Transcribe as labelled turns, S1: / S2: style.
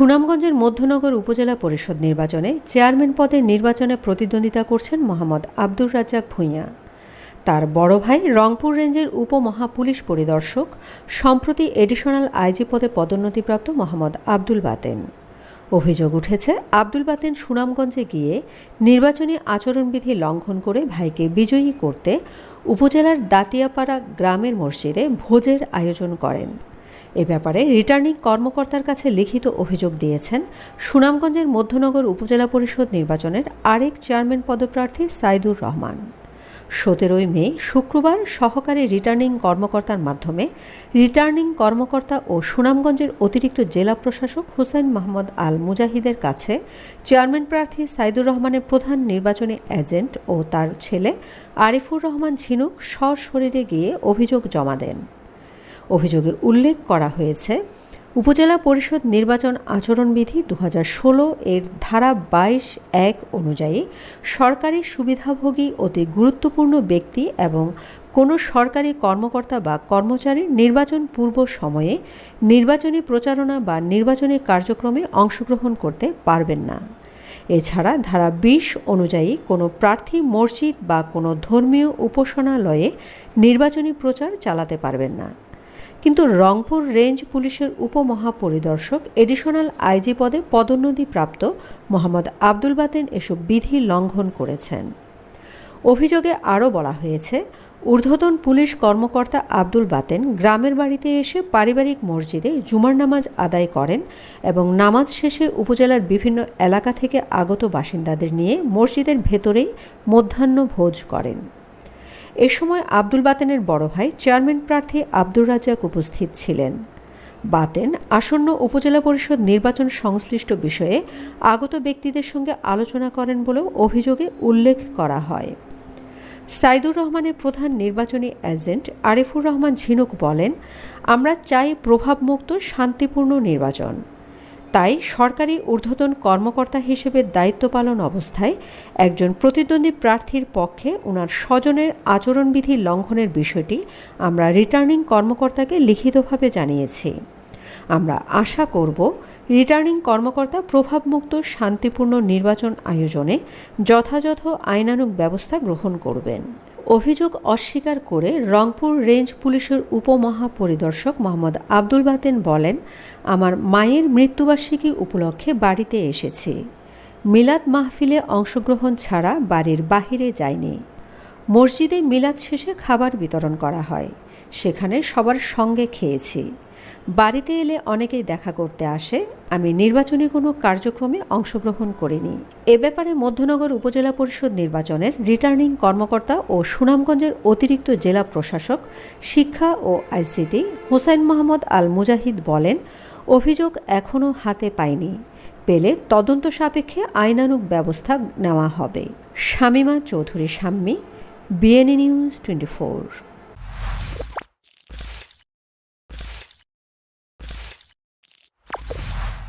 S1: সুনামগঞ্জের মধ্যনগর উপজেলা পরিষদ নির্বাচনে চেয়ারম্যান পদে নির্বাচনে প্রতিদ্বন্দ্বিতা করছেন মোহাম্মদ আব্দুর রাজ্জাক ভূঁইয়া। তার বড় ভাই রংপুর রেঞ্জের উপমহাপুলিশ পরিদর্শক, সম্প্রতি এডিশনাল আইজি পদে পদোন্নতিপ্রাপ্ত মোহাম্মদ আব্দুল বাতেন। অভিযোগ উঠেছে, আব্দুল বাতেন সুনামগঞ্জে গিয়ে নির্বাচনী আচরণবিধি লঙ্ঘন করে ভাইকে বিজয়ী করতে উপজেলার দাতিয়াপাড়া গ্রামের মসজিদে ভোজের আয়োজন করেন। এ ব্যাপারে রিটার্নিং কর্মকর্তার কাছে লিখিত অভিযোগ দিয়েছেন। সুনামগঞ্জের মধ্যনগর উপজেলা পরিষদ নির্বাচনের আরেক চেয়ারম্যান পদপ্রার্থী সাইদুর রহমান। সতেরোই মে, শুক্রবার সহকারী রিটার্নিং কর্মকর্তার মাধ্যমে রিটার্নিং কর্মকর্তা ও সুনামগঞ্জের অতিরিক্ত জেলা প্রশাসক হুসেন মোহাম্মদ আল মুজাহিদের কাছে চেয়ারম্যান প্রার্থী সাইদুর রহমানের প্রধান নির্বাচনী এজেন্ট ও তার ছেলে আরিফুর রহমান ঝিনুক সশরীরে গিয়ে অভিযোগ জমা দেন। অভিযোগে উল্লেখ করা হয়েছে, উপজেলা পরিষদ নির্বাচন আচরণবিধি দু এর ধারা বাইশ এক অনুযায়ী সরকারি সুবিধাভোগী অতি গুরুত্বপূর্ণ ব্যক্তি এবং কোনো সরকারি কর্মকর্তা বা কর্মচারী নির্বাচন পূর্ব সময়ে নির্বাচনী প্রচারণা বা নির্বাচনী কার্যক্রমে অংশগ্রহণ করতে পারবেন না। এছাড়া ধারা বিশ অনুযায়ী কোনো প্রার্থী মসজিদ বা কোনো ধর্মীয় উপাসনালয়ে নির্বাচনী প্রচার চালাতে পারবেন না। কিন্তু রংপুর রেঞ্জ পুলিশের উপমহাপরিদর্শক এডিশনাল আইজি পদে পদোন্নতিপ্রাপ্ত মোহাম্মদ আব্দুল বাতেন এসব বিধি লঙ্ঘন করেছেন। অভিযোগে আরও বলা হয়েছে, ঊর্ধ্বতন পুলিশ কর্মকর্তা আব্দুল বাতেন গ্রামের বাড়িতে এসে পারিবারিক মসজিদে জুমার নামাজ আদায় করেন এবং নামাজ শেষে উপজেলার বিভিন্ন এলাকা থেকে আগত বাসিন্দাদের নিয়ে মসজিদের ভেতরেই মধ্যাহ্ন ভোজ করেন। এ সময় আব্দুল বাতেনের বড় ভাই চেয়ারম্যান প্রার্থী আব্দুর রাজ্জাক উপস্থিত ছিলেন। বাতেন আসন্ন উপজেলা পরিষদ নির্বাচন সংশ্লিষ্ট বিষয়ে আগত ব্যক্তিদের সঙ্গে আলোচনা করেন বলেও অভিযোগে উল্লেখ করা হয়। সাইদুর রহমানের প্রধান নির্বাচনী এজেন্ট আরিফুর রহমান ঝিনুক বলেন, আমরা চাই প্রভাবমুক্ত, শান্তিপূর্ণ নির্বাচন। তাই সরকারি ঊর্ধ্বতন কর্মকর্তা হিসেবে দায়িত্ব পালন অবস্থায় একজন প্রতিদ্বন্দ্বী প্রার্থীর পক্ষে ওনার স্বজনের আচরণবিধি লঙ্ঘনের বিষয়টি আমরা রিটার্নিং কর্মকর্তাকে লিখিতভাবে জানিয়েছি। আমরা আশা করব রিটার্নিং কর্মকর্তা প্রভাবমুক্ত, শান্তিপূর্ণ নির্বাচন আয়োজনে যথাযথ আইনানুগ ব্যবস্থা গ্রহণ করবেন। অভিযোগ অস্বীকার করে রংপুর রেঞ্জ পুলিশের উপমহাপরিদর্শক মোহাম্মদ আব্দুল বাতেন বলেন, আমার মায়ের মৃত্যুবার্ষিকী উপলক্ষে বাড়িতে এসেছি। মিলাদ মাহফিলে অংশগ্রহণ ছাড়া বাড়ির বাহিরে যায়নি মসজিদে মিলাদ শেষে খাবার বিতরণ করা হয়। সেখানে সবার সঙ্গে খেয়েছি। বাড়িতে এলে অনেকেই দেখা করতে আসে। আমি নির্বাচনী কোনো কার্যক্রমে অংশগ্রহণ করিনি। এ ব্যাপারে মধ্যনগর উপজেলা পরিষদ নির্বাচনের রিটার্নিং কর্মকর্তা ও সুনামগঞ্জের অতিরিক্ত জেলা প্রশাসক, শিক্ষা ও আইসিটি হোসেন মোহাম্মদ আল মুজাহিদ বলেন, অভিযোগ এখনও হাতে পায়নি পেলে তদন্ত সাপেক্ষে আইনানুগ ব্যবস্থা নেওয়া হবে। Shamima Chowdhury Shammi BNA news twenty four.